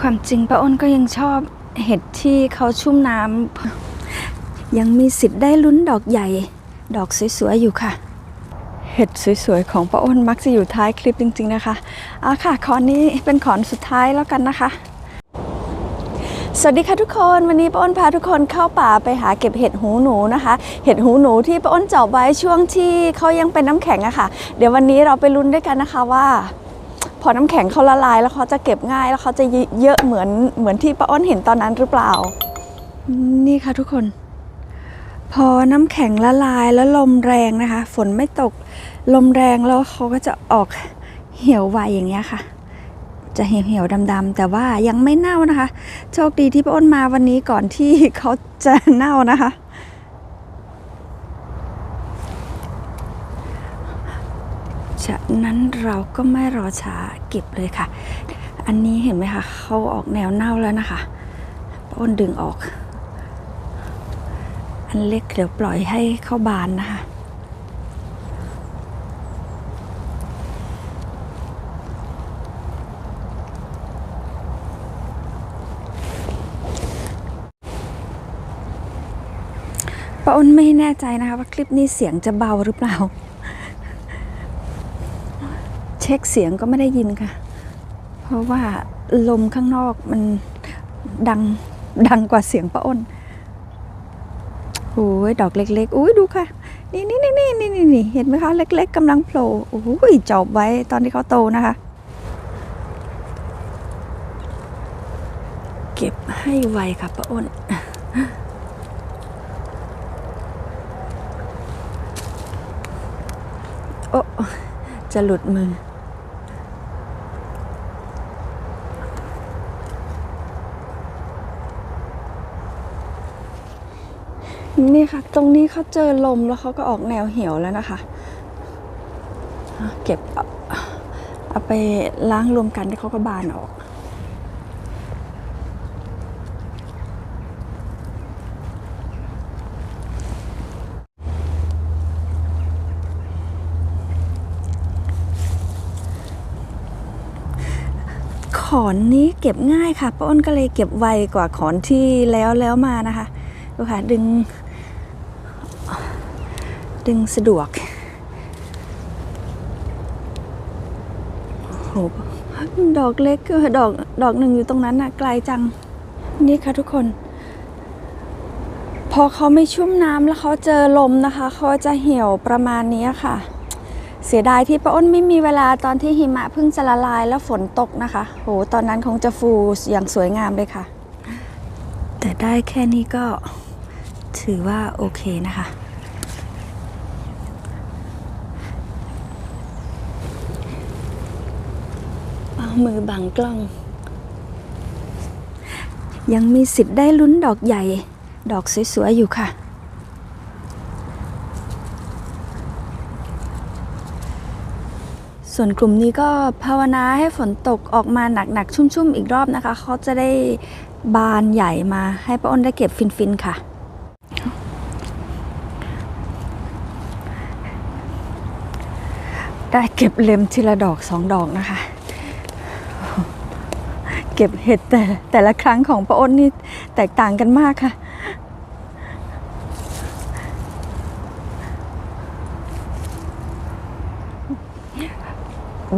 ความจริงป้าอ้นก็ยังชอบเห็ดที่เขาชุ่มน้ำยังมีสิทธิ์ได้ลุ้นดอกใหญ่ ดอกสวยๆอยู่ค่ะ เห็ดสวยๆของป้าอ้นมักจะอยู่ท้ายคลิปจริง ๆนะคะเอาค่ะขอนนี้เป็นขอนสุดท้ายแล้วกันนะคะ สวัสดีค่ะทุกคนวันนี้ป้าอ้นพาทุกคนเข้าป่าไปหาเก็บเห็ดหูหนูนะคะ เห็ดหูหนูที่ป้าอ้นเจาะไว้ช่วงที่เขายังเป็นน้ำแข็งอะค่ะ เดี๋ยววันนี้เราไปลุ้นด้วยกันนะคะว่า พอน้ำแข็งเขาละลาย แล้วเขาจะเก็บง่ายแล้วเขาจะเยอะเหมือนเหมือนที่ป้าอ้นเห็นตอนนั้นหรือเปล่า นี่ค่ะทุกคน พอน้ำแข็งละลายแล้วลมแรงนะคะ ฝนไม่ตกลมแรงแล้วเขาก็จะออกเหี่ยวไวอย่างเงี้ยค่ะ จะเหี่ยวๆดำๆแต่ว่ายังไม่เน่านะคะ โชคดีที่ป้าอ้นมาวันนี้ก่อนที่เขาจะเน่านะคะ ฉะนั้นเราก็ไม่รอช้าเก็บเลยค่ะ อันนี้เห็นไหมคะเขาออกแนวเน่าแล้วนะคะป้าอ้นดึงออก อันเล็กเดี๋ยวปล่อยให้เข้าบานนะคะป้าอ้นไม่แน่ใจนะคะว่าคลิปนี้เสียงจะเบาหรือเปล่า ช็คเสียงก็ไม่ได้ยินค่ะ เพราะว่าลมข้างนอกมันดังดังกว่าเสียงป้าอ้นโอ้ยดอกเล็กๆอุ้ยดูค่ะ นี่นี่นี่นี่นี่นี่เห็นไหมคะเล็ก ๆกำลังโผล่โอ้ยจอบไว้ตอนที่เขาโตนะคะ เก็บให้ไวค่ะป้าอ้นโอ้จะหลุดมือ นี่ค่ะ ตรงนี้เขาเจอลมแล้วเขาก็ออกแนวเหี่ยวแล้วนะคะ เก็บเอาเอาไปล้างรวมกันที่เขาก็บานออกขอนนี้เก็บง่ายค่ะป้าอ้นก็เลยเก็บไวกว่าขอนที่แล้วแล้วมานะคะดูค่ะดึง ดึงสะดวกโหดอกเล็กดอกดอกหนึ่งอยู่ตรงนั้นน่ะไกลจัง นี่ค่ะทุกคน พอเขาไม่ชุ่มน้ำแล้วเขาเจอลมนะคะ เขาจะเหี่ยวประมาณนี้ค่ะ เสียดายที่ป้าอ้นไม่มีเวลาตอนที่หิมะเพิ่งจะละลายแล้วฝนตกนะคะ โห ตอนนั้นคงจะฟูอย่างสวยงามเลยค่ะ แต่ได้แค่นี้ก็ถือว่าโอเคนะคะ เอา มือบังกล้อง ยังมีสิทธิ์ได้ลุ้นดอกใหญ่ ดอกสวย ๆ อยู่ค่ะ ส่วนกลุ่มนี้ก็ภาวนาให้ฝนตกออกมาหนัก ๆ ชุ่ม ๆ อีกรอบนะคะ เขาจะได้บานใหญ่มาให้ป้าอ้นได้เก็บฟิน ๆ ค่ะได้เก็บเล็มทีละดอกสองดอกนะคะ เก็บเห็ดแต่แต่ละครั้งของป้าอ้นนี่แตกต่างกันมากค่ะ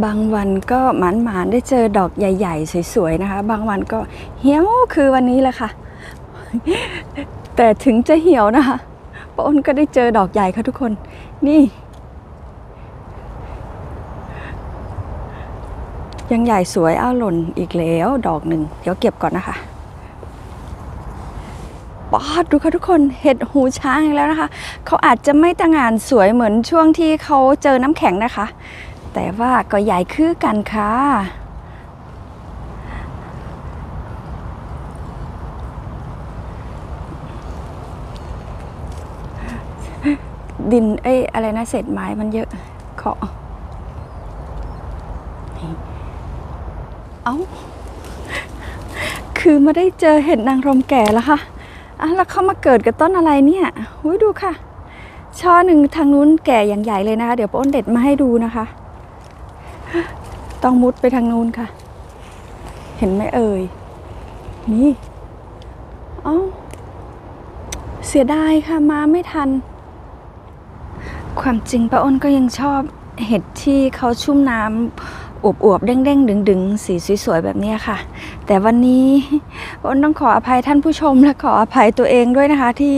บางวันก็หมานหมานๆได้เจอดอกใหญ่ ๆ สวยๆนะคะ บางวันก็เหี่ยวคือวันนี้แหละค่ะ แต่ถึงจะเหี่ยวนะคะป้าอ้นก็ได้เจอดอกใหญ่ค่ะทุกคน นี่ ยังใหญ่สวยอ้าวหล่นอีกแล้วดอกหนึ่งเดี๋ยวเก็บก่อนนะคะปาดดูค่ะทุกคนเห็ดหูช้างอีกแล้วนะคะ เขาอาจจะไม่ตะงานสวยเหมือนช่วงที่เขาเจอน้ำแข็งนะคะ แต่ว่าก็ใหญ่คือกันค่ะดินเอ้ยอะไรนะเศษไม้มันเยอะเคาะนี่ เอ้า คือมาได้เจอเห็ดนางรมแก่แล้วค่ะอะแล้วเขามาเกิดกับต้นอะไรเนี่ยหุยดูค่ะ ช่อหนึ่งทางนู้นแก่อย่างใหญ่เลยนะคะ เดี๋ยวป้าอ้นเด็ดมาให้ดูนะคะ ต้องมุดไปทางนู้นค่ะ เห็นไหมเอ่ย นี่เอ้า เสียดายค่ะมาไม่ทัน ความจริงป้าอ้นก็ยังชอบเห็ดที่เขาชุ่มน้ำ อวบๆเด้งๆ ดึงๆ สีสวยๆ แบบนี้ค่ะ แต่วันนี้ป้าอ้นต้องขออภัยท่านผู้ชมและขออภัยตัวเองด้วยนะคะที่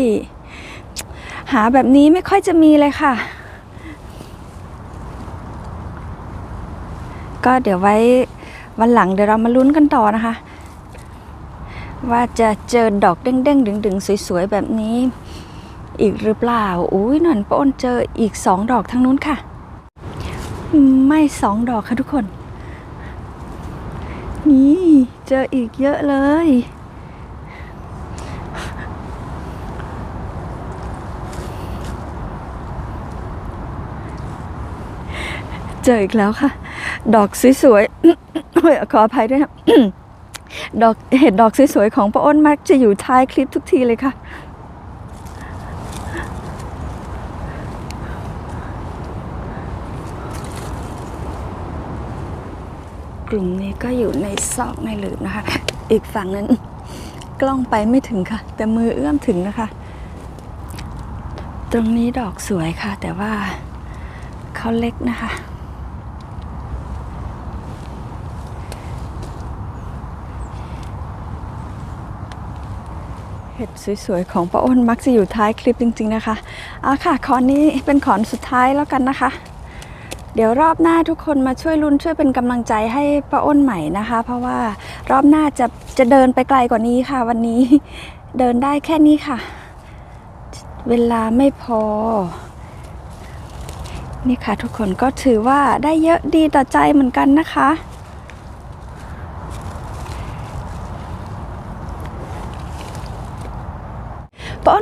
หาแบบนี้ไม่ค่อยจะมีเลยค่ะ ก็เดี๋ยวไว้วันหลังเดี๋ยวเรามาลุ้นกันต่อนะคะ ว่าจะเจอดอกเด้งๆ ดึงๆ สวยๆ แบบนี้ อีกหรือเปล่า อุ้ยนั่นป้นเจออีกสองดอกทั้งนู้นค่ะ ไม่สองดอกค่ะทุกคน นี่เจออีกเยอะเลย เจออีกแล้วค่ะ ดอกสวยๆขออภัยด้วยนะดอกเห็ดดอกสวยๆของป้าอ้นมักจะอยู่ท้ายคลิปทุกทีเลยค่ะ กลุ่มนี้ก็อยู่ในซอกในหลืบนะคะ อีกฝั่งนั้นกล้องไปไม่ถึงค่ะ แต่มือเอื้อมถึงนะคะ ตรงนี้ดอกสวยค่ะ แต่ว่าเขาเล็กนะคะ เห็ดสวยๆ ของป้าอ้นมักจะอยู่ท้ายคลิปจริง ๆ นะคะเอาค่ะขอนนี้เป็นขอนสุดท้ายแล้วกันนะคะ เดี๋ยวรอบหน้าทุกคนมาช่วยลุ้นช่วยเป็นกำลังใจให้ป้าอ้นใหม่นะคะ เพราะว่ารอบหน้าจะจะเดินไปไกลกว่านี้ค่ะ วันนี้เดินได้แค่นี้ค่ะ เวลาไม่พอ นี่ค่ะทุกคนก็ถือว่าได้เยอะดีต่อใจเหมือนกันนะคะ ป้าอ้น